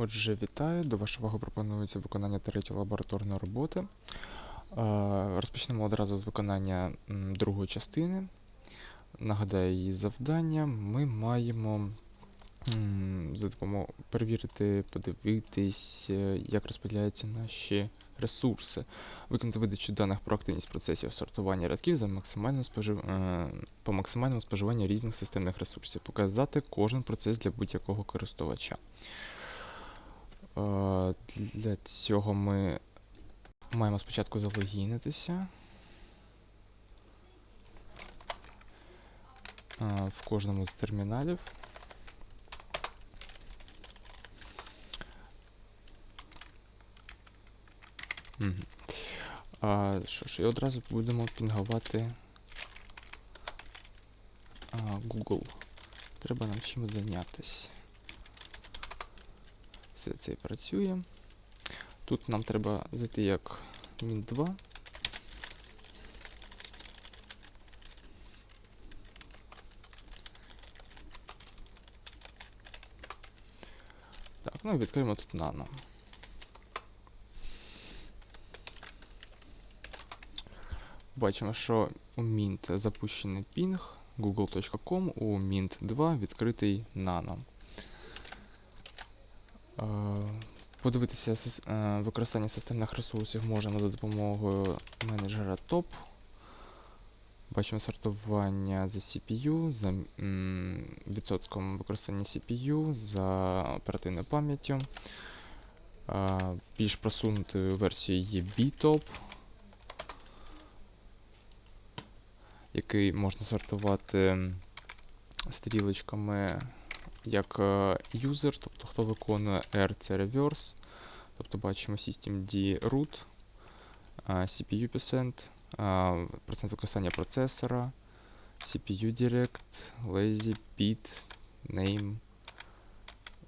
Отже, вітаю. До вашої уваги пропонується виконання третьої лабораторної роботи. Е, Розпочнемо одразу з виконання другої частини. Нагадаю її завдання. Ми маємо за допомогою перевірити, подивитись, е, як розподіляються наші ресурси, виконати видачу даних про активність процесів сортування рядків за максимальним спожив... е, по максимальному споживанню різних системних ресурсів, показати кожен процес для будь-якого користувача. Е, Для цього ми маємо спочатку залогінитися. е, В кожному з терміналів. Що ж, і одразу будемо пінгувати Google. Треба нам чимось зайнятися. Все це працює. Тут нам треба зайти як Mint 2. Так, ну і відкриємо тут Nano. Бачимо, що у Mint запущений ping google.com, у Mint 2 відкритий Nano. Подивитися е, використання системних ресурсів можемо за допомогою менеджера TOP. Бачимо сортування за CPU, за відсотком використання CPU, за оперативною пам'яттю. Більш просунутою версією є BTOP, який можна сортувати стрілочками як е, user, тобто хто виконує R це reverse. Тобто бачимо systemd root, е, CPU percent, е, процент використання процесора, CPU direct, lazy, bit, name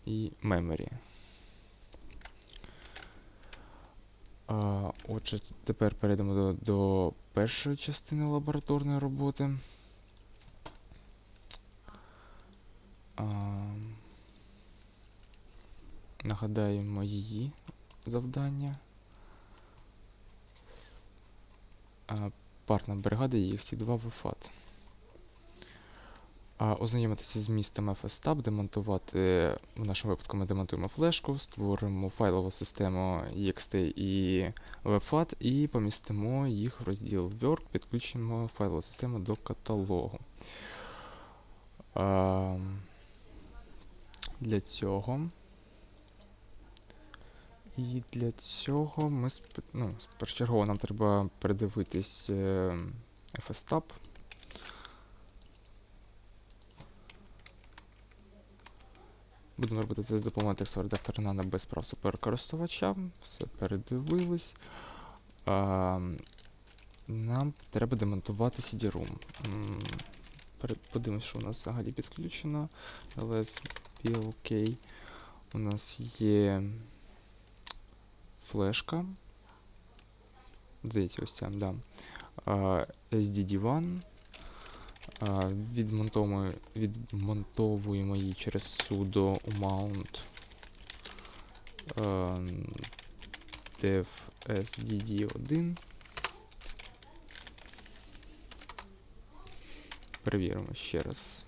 і memory. Отже, тепер перейдемо до, до першої частини лабораторної роботи. А, нагадаємо її завдання. А, Партна бригада EXT2 VFAT. А, Ознайомитися з містом FSTab, демонтувати, в нашому випадку ми демонтуємо флешку, створимо файлову систему EXT і VFAT і помістимо їх в розділ Work, підключимо файлову систему до каталогу. Для цього. І для цього ми ну, першочергово нам треба передивитись е, FSTab. Будемо робити це за допомогою текстового редактора Nano без прав суперкористувача. Все передивились. А, нам треба демонтувати пере- Подивимось, що у нас взагалі підключено. LS PLK. У нас є флешка. Здається, ось ця, да. А, SDD1. Відмонтовуємо, відмонтовуємо її через sudo mount dev sdd1. Перевіримо ще раз.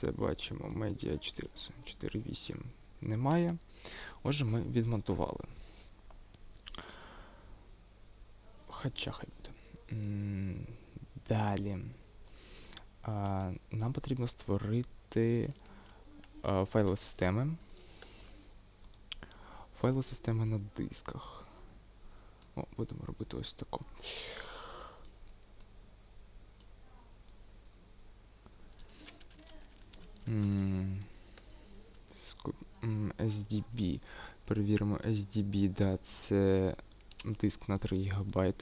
Це бачимо, медіа 4.8 немає. Отже, ми відмонтували. Хоча хай буде. Далі. Нам потрібно створити файлові системи. Файлові системи на дисках. О, будемо робити ось таку. М, ску- м, SDB. Перевіримо SDB, да, це диск на 3 ГБ.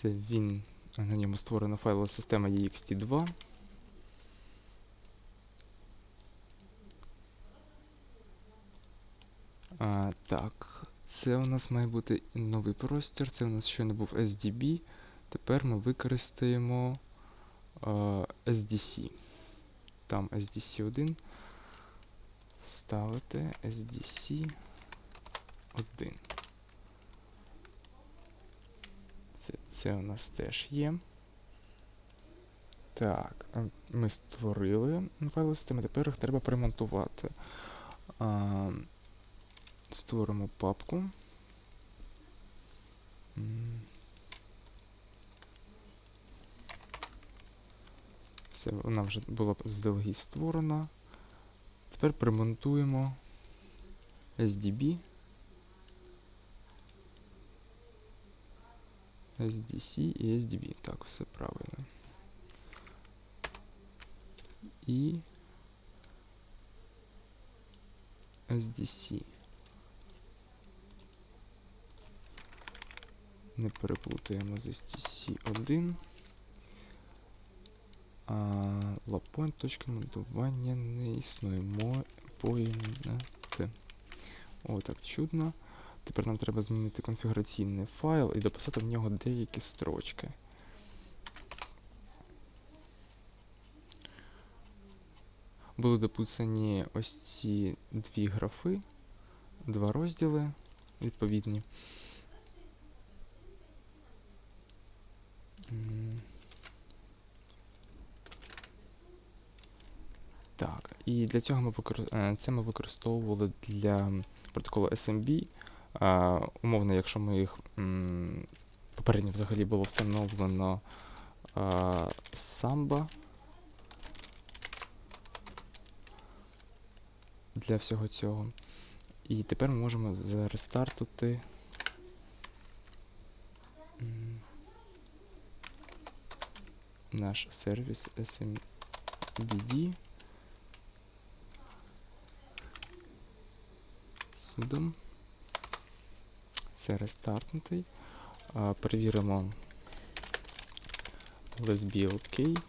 Це він. На ньому створена файлова система EXT2. А, так, Це у нас має бути новий простір. Це у нас щойно був SDB. Тепер ми використаємо е, SDC. Там SDC 1. Ставити SDC 1. Це, це у нас теж є. Так, е, ми створили файли системи, тепер їх треба примонтувати. А, створимо папку. Все, вона вже була заздалегідь створена. Тепер примонтуємо SDB. SDC і SDB. Так, все правильно. І SDC. Не переплутаємо з SDC1. А, Лапойнт точки монтування не існує. Point. О, так чудно. Тепер нам треба змінити конфігураційний файл і дописати в нього деякі строчки. Були дописані ось ці дві графи, два розділи відповідні. Так, і для цього ми викор... е, це ми використовували для протоколу SMB. А, умовно, якщо ми їх попередньо взагалі було встановлено а, Samba для всього цього. І тепер ми можемо зарестартити. Наш сервіс SMBD. Судом. Це рестартнутий. Перевіримо Let's be OK.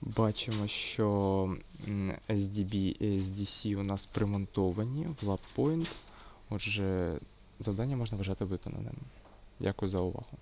Бачимо, що SDB і SDC у нас примонтовані в LabPoint. Отже, завдання можна вважати виконаним. Дякую за увагу.